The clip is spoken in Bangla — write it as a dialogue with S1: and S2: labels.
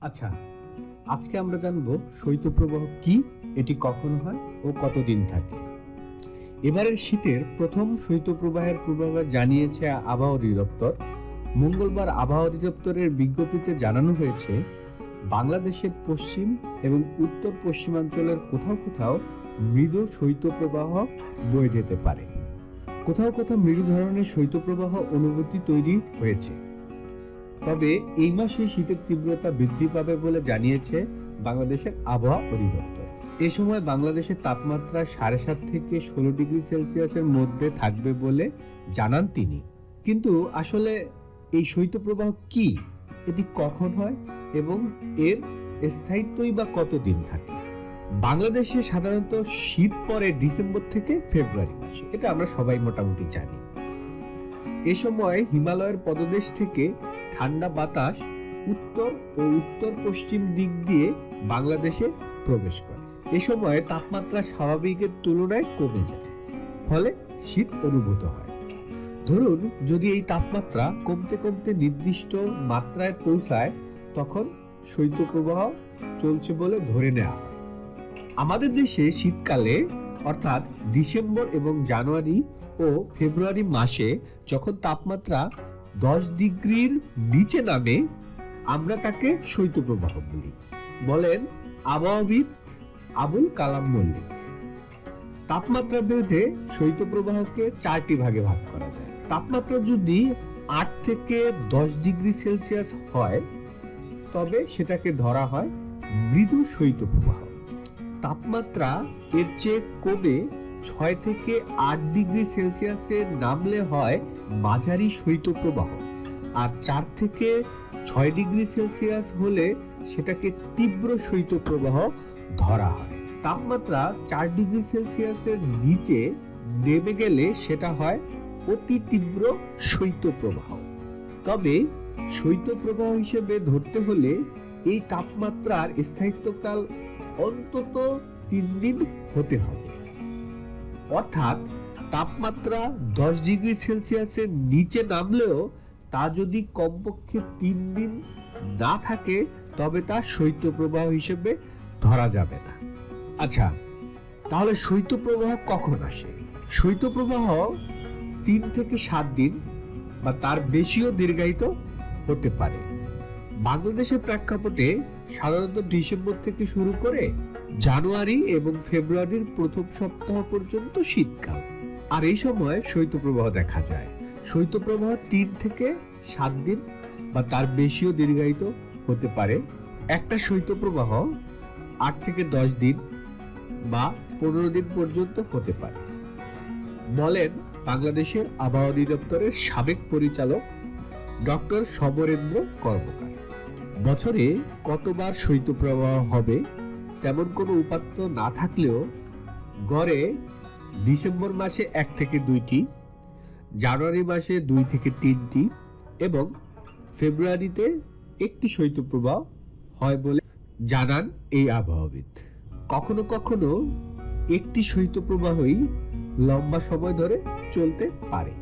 S1: আচ্ছা আজকে আমরা জানব শৈত্যপ্রবাহ কি, এটি কখন হয় ও কতদিন থাকে। এবারের শীতের প্রথম শৈত্যপ্রবাহের পূর্বাভাস জানিয়েছে আবহাওয়া অধিদপ্তর। মঙ্গলবার আবহাওয়া অধিদপ্তরের বিজ্ঞপ্তিতে জানানো হয়েছে, বাংলাদেশের পশ্চিম এবং উত্তর পশ্চিমাঞ্চলের কোথাও কোথাও মৃদু শৈত্যপ্রবাহ বয়ে যেতে পারে। কোথাও কোথাও মৃদু ধরনের শৈত্যপ্রবাহ অনুভূতি তৈরি হয়েছে। তবে এই মাসে শীতের তীব্রতা বৃদ্ধি পাবে বলে জানিয়েছে বাংলাদেশের আবহাওয়া অধিদপ্তর। এ সময় বাংলাদেশের তাপমাত্রা সাড়ে সাত থেকে ষোলো ডিগ্রি সেলসিয়াসের মধ্যে থাকবে বলে জানান তিনি। কিন্তু আসলে এই শৈত্যপ্রবাহ কি? এটি কখন হয় এবং এর স্থায়িত্বই বা কতদিন থাকে? বাংলাদেশে সাধারণত শীত পড়ে ডিসেম্বর থেকে ফেব্রুয়ারি মাসে, এটা আমরা সবাই মোটামুটি জানি। এ সময় হিমালয়ের পদদেশ থেকে ঠান্ডা বাতাস উত্তর ও উত্তর পশ্চিম দিক দিয়ে বাংলাদেশে প্রবেশ করে। এ সময় তাপমাত্রা স্বাভাবিকের তুলনায় কমে যায়, ফলে শীত অনুভূত হয়। ধরুন, যদি এই তাপমাত্রা কমতে কমতে নির্দিষ্ট মাত্রায় পৌঁছায়, তখন শৈত্যপ্রবাহ চলছে বলে ধরে নেওয়া হয়। আমাদের দেশে শীতকালে, অর্থাৎ ডিসেম্বর এবং জানুয়ারি ও ফেব্রুয়ারি মাসে যখন তাপমাত্রা দশ ডিগ্রির নিচে নামে আমরা তাকে শৈত্যপ্রবাহ বলি। বলেন আবহাওয়াবিদ আবুল কালাম মল্লিক। তাপমাত্রা বেঁধে শৈত্যপ্রবাহকে চারটি ভাগে ভাগ করা যায়। তাপমাত্রা যদি আট থেকে দশ ডিগ্রি সেলসিয়াস হয়, তবে সেটাকে ধরা হয় মৃদু শৈত্যপ্রবাহ। তাপমাত্রা এর চেয়ে কমে ছয় থেকে আট ডিগ্রি সেলসিয়াসে নামলে হয় মাঝারি শৈত্যপ্রবাহ। আর চার থেকে ছয় ডিগ্রি সেলসিয়াস হলে সেটাকে তীব্র শৈত্যপ্রবাহ ধরা হয়। তাপমাত্রা চার ডিগ্রি সেলসিয়াসের নিচে নেমে গেলে সেটা হয় অতি তীব্র শৈত্যপ্রবাহ। তবে শৈত্যপ্রবাহ হিসেবে ধরতে হলে এই তাপমাত্রার স্থায়িত্বকাল অন্তত তিন দিন হতে হবে। অর্থাৎ তাপমাত্রা দশ ডিগ্রি সেলসিয়াসের নিচে নামলেও তা যদি কমপক্ষে তিন দিন না থাকে, তবে তা শৈত্যপ্রবাহ হিসেবে ধরা যাবে না। আচ্ছা তাহলে শৈত্যপ্রবাহ কখন আসে? শৈত্যপ্রবাহ তিন থেকে সাত দিন বা তার বেশিও দীর্ঘায়িত হতে পারে। বাংলাদেশের প্রেক্ষাপটে সাধারণত ডিসেম্বর থেকে শুরু করে জানুয়ারি এবং ফেব্রুয়ারির প্রথম সপ্তাহ পর্যন্ত শীতকাল। আর এই সময় শৈত্যপ্রবাহ দেখা যায়। শৈত্যপ্রবাহ তিন থেকে সাত দিন বা তার বেশিও দীর্ঘায়িত হতে পারে। একটা শৈত্যপ্রবাহ আট থেকে দশ দিন বা পনেরো দিন পর্যন্ত হতে পারে। বলেন বাংলাদেশের আবহাওয়া অধিদপ্তরের সাবেক পরিচালক ডক্টর সমরেন্দ্র কর্মকার। বছরে কতবার শৈত্যপ্রবাহ হবে তেমন কোনো উপাত্ত না থাকলেও গড়ে ডিসেম্বর মাসে এক থেকে দুইটি, জানুয়ারি মাসে দুই থেকে তিনটি এবং ফেব্রুয়ারিতে একটি শৈত্যপ্রবাহ হয় বলে জানান এই আবহাওয়াবিদ। কখনো কখনো একটি শৈত্যপ্রবাহই লম্বা সময় ধরে চলতে পারে।